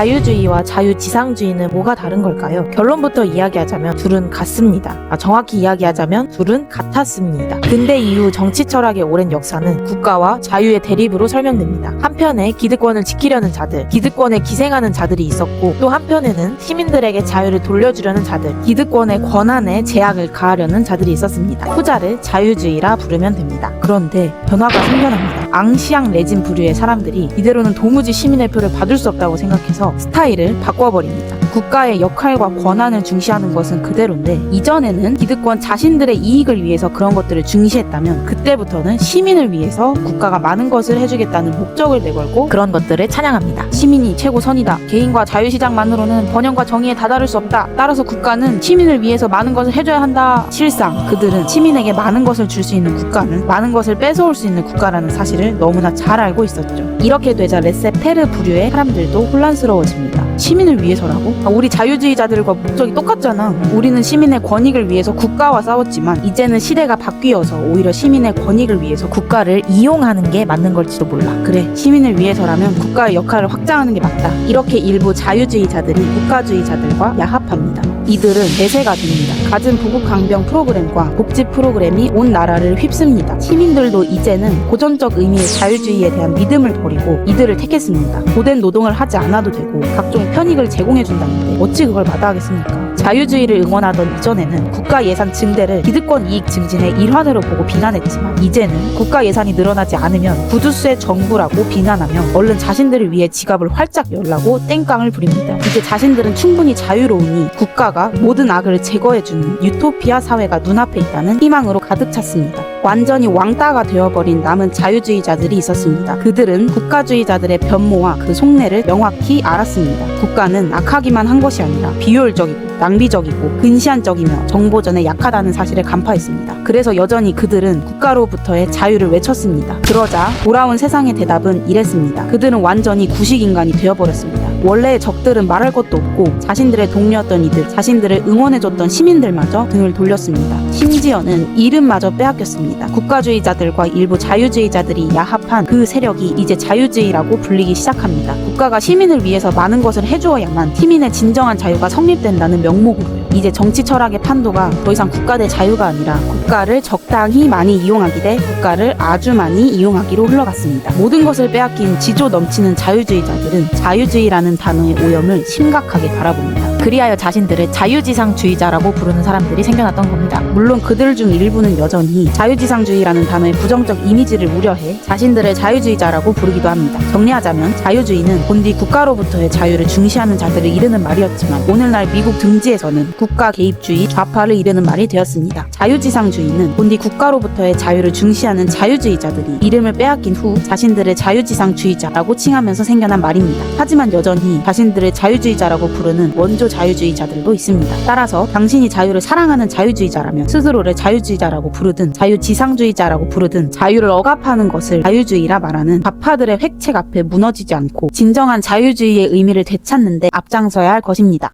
자유주의와 자유지상주의는 뭐가 다른 걸까요? 결론부터 이야기하자면 둘은 같습니다. 아, 정확히 이야기하자면 둘은 같았습니다. 근대 이후 정치 철학의 오랜 역사는 국가와 자유의 대립으로 설명됩니다. 한편에 기득권을 지키려는 자들, 기득권에 기생하는 자들이 있었고 또 한편에는 시민들에게 자유를 돌려주려는 자들, 기득권의 권한에 제약을 가하려는 자들이 있었습니다. 후자를 자유주의라 부르면 됩니다. 그런데 변화가 생겨납니다. 앙시앙 레진 부류의 사람들이 이대로는 도무지 시민의 표를 받을 수 없다고 생각해서 스타일을 바꿔버립니다. 국가의 역할과 권한을 중시하는 것은 그대로인데 이전에는 기득권 자신들의 이익을 위해서 그런 것들을 중시했다면 그때부터는 시민을 위해서 국가가 많은 것을 해주겠다는 목적을 내걸고 그런 것들을 찬양합니다. 시민이 최고 선이다. 개인과 자유시장만으로는 번영과 정의에 다다를 수 없다. 따라서 국가는 시민을 위해서 많은 것을 해줘야 한다. 실상 그들은 시민에게 많은 것을 줄 수 있는 국가는 많은 것을 뺏어올 수 있는 국가라는 사실을 너무나 잘 알고 있었죠. 이렇게 되자 레세페르 부류의 사람들도 혼란스러워집니다. 시민을 위해서라고? 아, 우리 자유주의자들과 목적이 똑같잖아. 우리는 시민의 권익을 위해서 국가와 싸웠지만 이제는 시대가 바뀌어서 오히려 시민의 권익을 위해서 국가를 이용하는 게 맞는 걸지도 몰라. 그래, 시민을 위해서라면 국가의 역할을 확장하는 게 맞다. 이렇게 일부 자유주의자들이 국가주의자들과 야합합니다. 이들은 대세가 됩니다. 갖은 부국 강병 프로그램과 복지 프로그램이 온 나라를 휩습니다. 시민들도 이제는 고전적 의미의 자유주의에 대한 믿음을 버리고 이들을 택했습니다. 고된 노동을 하지 않아도 되고 각종 편익을 제공해준다는데 어찌 그걸 마다하겠습니까? 자유주의를 응원하던 이전에는 국가 예산 증대를 기득권 이익 증진의 일환으로 보고 비난했지만 이제는 국가 예산이 늘어나지 않으면 구두쇠 정부라고 비난하며 얼른 자신들을 위해 지갑을 활짝 열라고 땡깡을 부립니다. 이제 자신들은 충분히 자유로우니 국가가 모든 악을 제거해주는 유토피아 사회가 눈앞에 있다는 희망으로 가득 찼습니다. 완전히 왕따가 되어버린 남은 자유주의자들이 있었습니다. 그들은 국가주의자들의 변모와 그 속내를 명확히 알았습니다. 국가는 악하기만 한 것이 아니라 비효율적이고 낭비적이고 근시안적이며 정보전에 약하다는 사실을 간파했습니다. 그래서 여전히 그들은 국가로부터의 자유를 외쳤습니다. 그러자 돌아온 세상의 대답은 이랬습니다. 그들은 완전히 구식인간이 되어버렸습니다. 원래의 적들은 말할 것도 없고 자신들의 동료였던 이들, 자신들을 응원해줬던 시민들마저 등을 돌렸습니다. 심지어는 이름마저 빼앗겼 습니다. 국가주의자들과 일부 자유주의자들이 야합한 그 세력이 이제 자유주의라고 불리기 시작합니다. 국가가 시민을 위해서 많은 것을 해주어야만 시민의 진정한 자유가 성립된다는 명목으로요. 이제 정치 철학의 판도가 더 이상 국가 대 자유가 아니라 국가를 적당히 많이 이용하기 대 국가를 아주 많이 이용하기로 흘러갔습니다. 모든 것을 빼앗긴 지조 넘치는 자유주의자들은 자유주의라는 단어의 오염을 심각하게 바라봅니다. 그리하여 자신들을 자유지상주의자라고 부르는 사람들이 생겨났던 겁니다. 물론 그들 중 일부는 여전히 자유지상주의라는 단어의 부정적 이미지를 우려해 자신들을 자유주의자라고 부르기도 합니다. 정리하자면 자유주의는 본디 국가로부터의 자유를 중시하는 자들을 이르는 말이었지만 오늘날 미국 등지에서는 국가 개입주의 좌파를 이르는 말이 되었습니다. 자유지상주의는 본디 국가로부터의 자유를 중시하는 자유주의자들이 이름을 빼앗긴 후 자신들을 자유지상주의자라고 칭하면서 생겨난 말입니다. 하지만 여전히 자신들을 자유주의자라고 부르는 원조 자유주의자들도 있습니다. 따라서 당신이 자유를 사랑하는 자유주의자라면 스스로를 자유주의자라고 부르든 자유지상주의자라고 부르든 자유를 억압하는 것을 자유주의라 말하는 좌파들의 획책 앞에 무너지지 않고 진정한 자유주의의 의미를 되찾는데 앞장서야 할 것입니다.